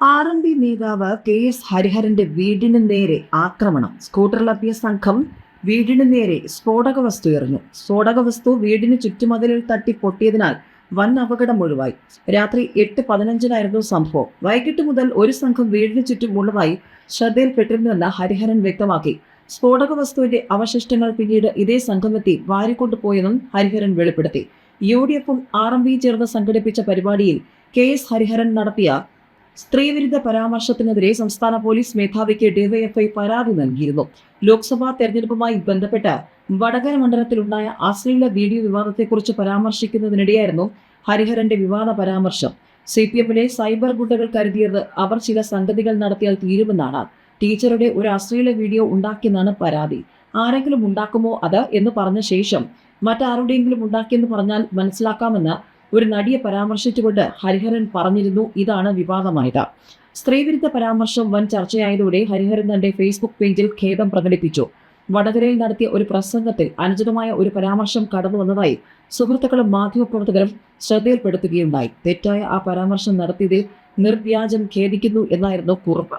R M P നേതാവ് K S ഹരിഹരന്റെ വീടിന് നേരെ ആക്രമണം. സ്കൂട്ടറിലെത്തിയ സംഘം വീടിന് നേരെ സ്ഫോടക വസ്തു എറിഞ്ഞു. സ്ഫോടക വസ്തു വീടിന് ചുറ്റുമതിലിൽ തട്ടി പൊട്ടിയതിനാൽ വൻ അപകടം ഒഴിവായി. രാത്രി എട്ട് പതിനഞ്ചിനായിരുന്നു സംഭവം. വൈകിട്ട് മുതൽ ഒരു സംഘം വീടിന് ചുറ്റും ഉള്ളതായി ശ്രദ്ധയിൽപ്പെട്ടിരുന്നുവെന്ന് ഹരിഹരൻ വ്യക്തമാക്കി. സ്ഫോടക വസ്തുവിന്റെ അവശിഷ്ടങ്ങൾ പിന്നീട് ഇതേ സംഘമെത്തി വാരിക്കൊണ്ടുപോയെന്നും ഹരിഹരൻ വെളിപ്പെടുത്തി. യു ഡി എഫും ആർ എം പിയും ചേർന്ന് സംഘടിപ്പിച്ച പരിപാടിയിൽ കെ എസ് ഹരിഹരൻ നടത്തിയ സ്ത്രീവിരുദ്ധ പരാമർശത്തിനെതിരെ സംസ്ഥാന പോലീസ് മേധാവിക്ക് ഡിവൈഎഫ്ഐ പരാതി നൽകിയിരുന്നു. ലോക്സഭാ തെരഞ്ഞെടുപ്പുമായി ബന്ധപ്പെട്ട് വടകര മണ്ഡലത്തിലുണ്ടായ അശ്ലീല വീഡിയോ വിവാദത്തെക്കുറിച്ച് പരാമർശിക്കുന്നതിനിടെയായിരുന്നു ഹരിഹരന്റെ വിവാദ പരാമർശം. സി പി എമ്മിലെ സൈബർ ഗുണ്ടകൾ കരുതിയത് അവർ ചില സംഗതികൾ നടത്തിയാൽ തീരുമെന്നാണ്. ടീച്ചറുടെ ഒരു അശ്ലീല വീഡിയോ ഉണ്ടാക്കിയെന്നാണ് പരാതി. ആരെങ്കിലും ഉണ്ടാക്കുമോ അത് എന്ന് പറഞ്ഞ ശേഷം മറ്റാരുടെയെങ്കിലും ഉണ്ടാക്കിയെന്ന് പറഞ്ഞാൽ മനസ്സിലാക്കാമെന്ന് ഒരു നടിയെ പരാമർശിച്ചുകൊണ്ട് ഹരിഹരൻ പറഞ്ഞിരുന്നു ഇതാണ് വിവാദമായത്. സ്ത്രീവിരുദ്ധ പരാമർശം വൻ ചർച്ചയായതോടെ ഹരിഹരൻ തന്റെ ഫേസ്ബുക്ക് പേജിൽ ഖേദം പ്രകടിപ്പിച്ചു. വടകരയിൽ നടത്തിയ ഒരു പ്രസംഗത്തിൽ അനുചിതമായ ഒരു പരാമർശം കടന്നു വന്നതായി സുഹൃത്തുക്കളും മാധ്യമപ്രവർത്തകരും ശ്രദ്ധയിൽപ്പെടുത്തുകയുണ്ടായി. തെറ്റായ ആ പരാമർശം നടത്തിയതിൽ നിർവ്യാജം ഖേദിക്കുന്നു എന്നായിരുന്നു കുറിപ്പ്.